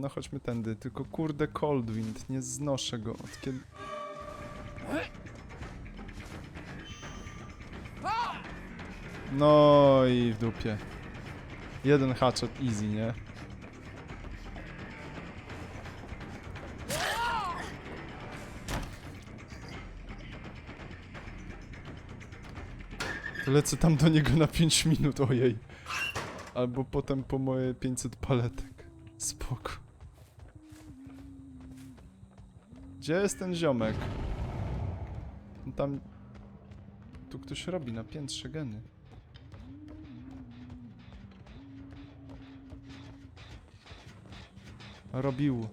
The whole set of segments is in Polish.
No chodźmy tędy, tylko kurde Coldwind, nie znoszę go od kiedy... No i w dupie. Jeden hatchet easy, nie? Lecę tam do niego na 5 minut, ojej. Albo potem po moje 500 paletek. Spoko. Gdzie jest ten ziomek? Tam... Tu ktoś robi na piętrze geny. Robił.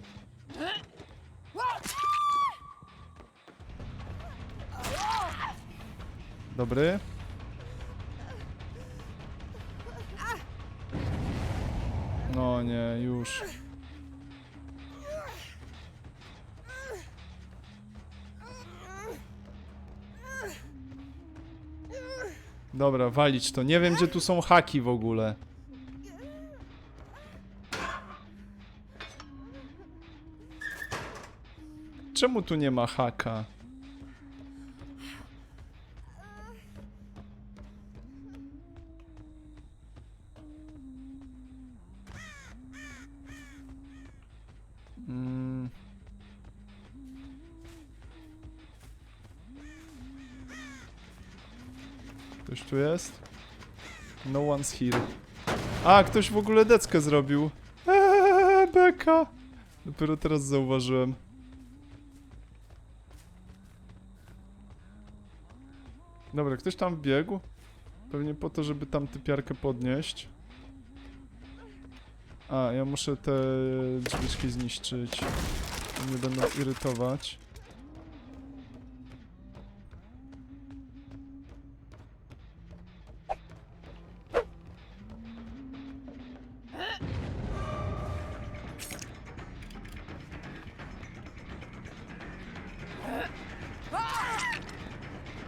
Dobry. No nie, już. Dobra, walić to. Nie wiem, gdzie tu są haki w ogóle. Czemu tu nie ma haka? Mm. Ktoś tu jest? No one's here. A, ktoś w ogóle deckę zrobił. Eee, beka. Dopiero teraz zauważyłem. Dobra, ktoś tam biegł. Pewnie po to, żeby tam typiarkę podnieść. A, ja muszę te drzwiczki zniszczyć. Nie będą irytować.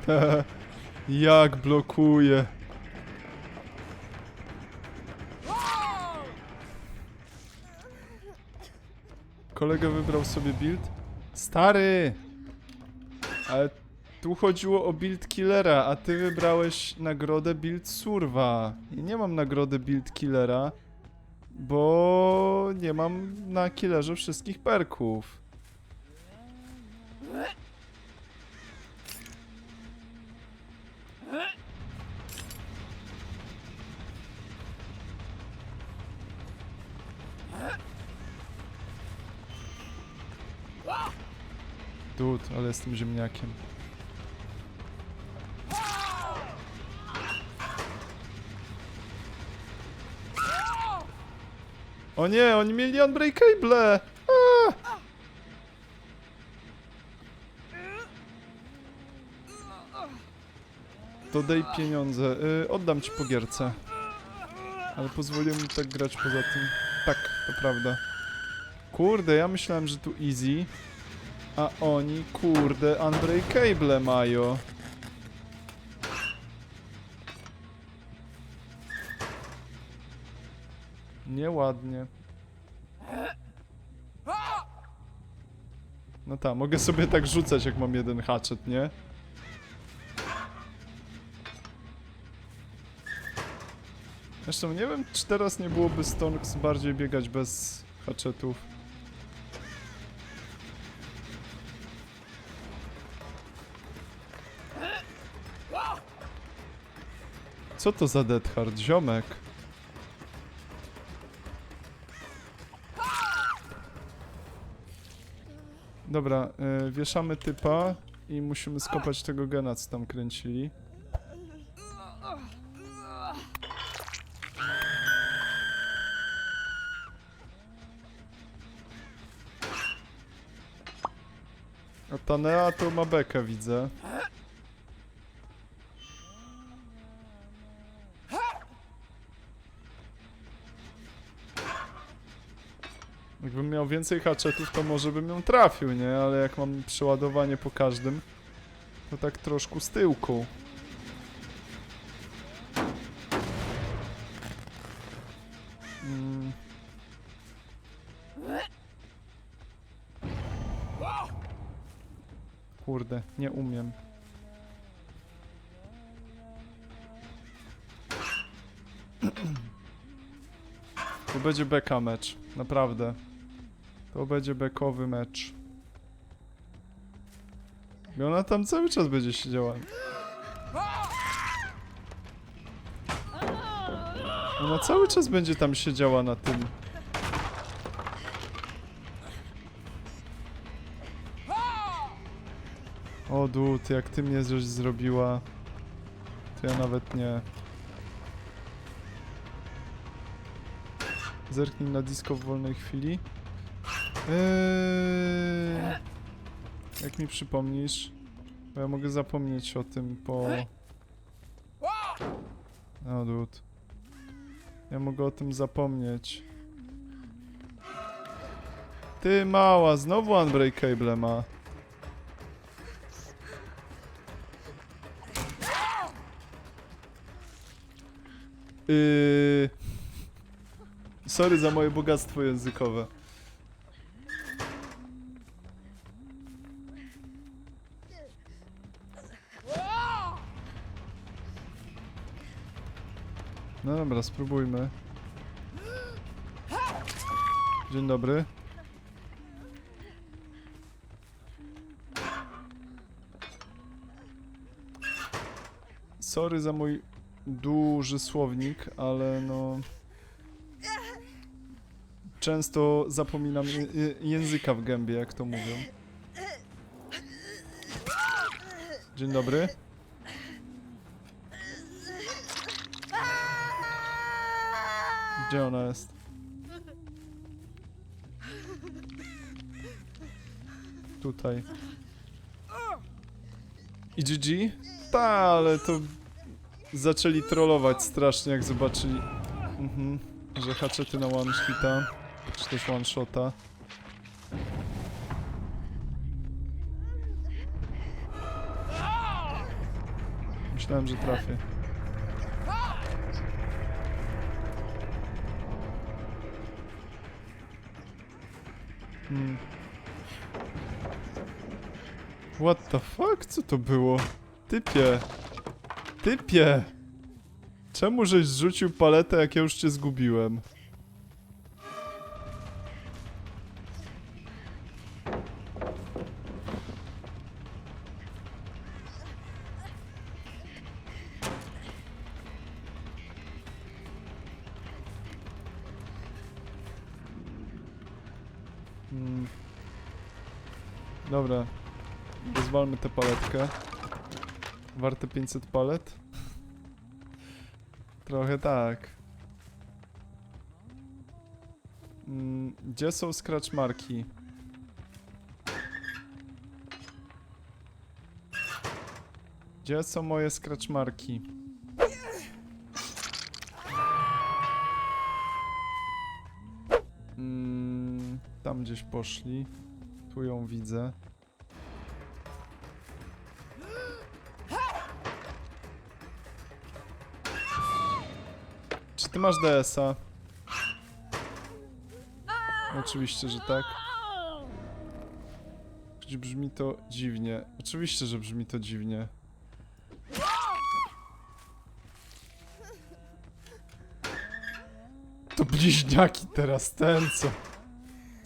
Jak blokuje. Kolega wybrał sobie build? Stary! Ale tu chodziło o build killera, a ty wybrałeś nagrodę build surwa. I nie mam nagrody build killera, bo nie mam na killerze wszystkich perków. Dud, ale jestem ziemniakiem. O nie, oni mieli unbreakable! Aaa! Dodaj pieniądze. Y, oddam ci po gierce. Ale pozwoliłem mi tak grać poza tym. Tak, to prawda. Kurde, ja myślałem, że tu easy. A oni, kurde, unbreakable mają. Nieładnie. No tak, mogę sobie tak rzucać, jak mam jeden hatchet, nie? Zresztą nie wiem, czy teraz nie byłoby Stonks bardziej biegać bez hatchetów. Co to za Dead Hard, ziomek? Dobra, y, wieszamy typa i musimy skopać tego gena, co tam kręcili. A Tanea to ma bekę, widzę. Jakbym miał więcej hatchetów, to może bym ją trafił, nie? Ale jak mam przeładowanie po każdym, to tak troszkę z tyłku. Mm. Kurde, nie umiem. To będzie beka mecz, naprawdę. To będzie bekowy mecz. I ona tam cały czas będzie siedziała. Ona cały czas będzie tam siedziała na tym. O dud, jak ty mnie coś zrobiła, to ja nawet nie. Zerknij na disco w wolnej chwili. Eee, jak mi przypomnisz? Bo ja mogę zapomnieć o tym po... O dud. Ja mogę o tym zapomnieć. Ty mała, znowu Unbreakable ma. Yy... Sorry za moje bogactwo językowe. Dobra, spróbujmy. Dzień dobry. Sorry za mój duży słownik, ale no... Często zapominam języka w gębie, jak to mówią. Dzień dobry. Gdzie ona jest? Tutaj. I GG? Ta, ale to zaczęli trollować strasznie, jak zobaczyli, mhm, że haczety na one hita, czy też one shota. Myślałem, że trafię. Hmm. What the fuck? Co to było? Typie! Typie! Czemu żeś zrzucił paletę, jak ja już cię zgubiłem? Dobra. Rozwalmy tę paletkę. Warte 500 palet? Trochę tak. Mm, gdzie są scratch marki? Gdzie są moje scratch marki? Mm, tam gdzieś poszli. Tu ją widzę. Czy ty masz DS-a? Oczywiście, że tak. Choć brzmi to dziwnie. Oczywiście, że brzmi to dziwnie. To bliźniaki teraz, ten co?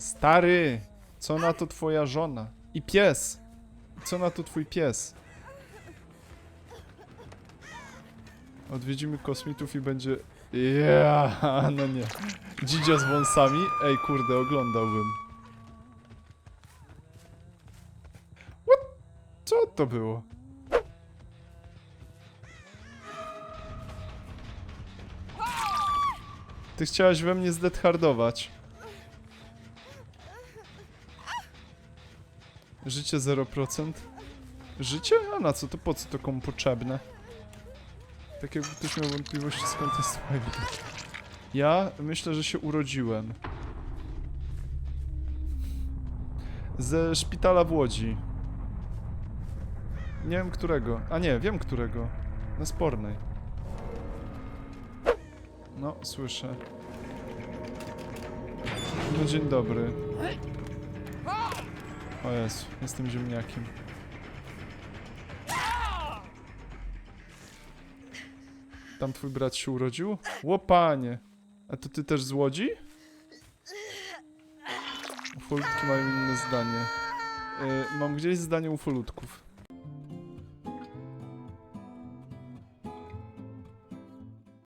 Stary, co na to twoja żona? I pies. Co na to twój pies? Odwiedzimy kosmitów i będzie... Ja, no nie. Dzidzia z wąsami? Ej, kurde, oglądałbym. What? Co to było? Ty chciałaś we mnie zdedhardować. Życie 0%. Życie? A na co to? Po co to komu potrzebne? Tak jakby ktoś miał wątpliwości skąd jest Twilight. Ja myślę, że się urodziłem. Ze szpitala w Łodzi. Nie wiem którego. A nie, wiem którego. Na Spornej. No, słyszę. No dzień dobry. O Jezu, jestem ziemniakiem. Tam twój brat się urodził? Łopanie. A to ty też z Łodzi? Ufolutki mają inne zdanie. Y, mam gdzieś zdanie ufolutków.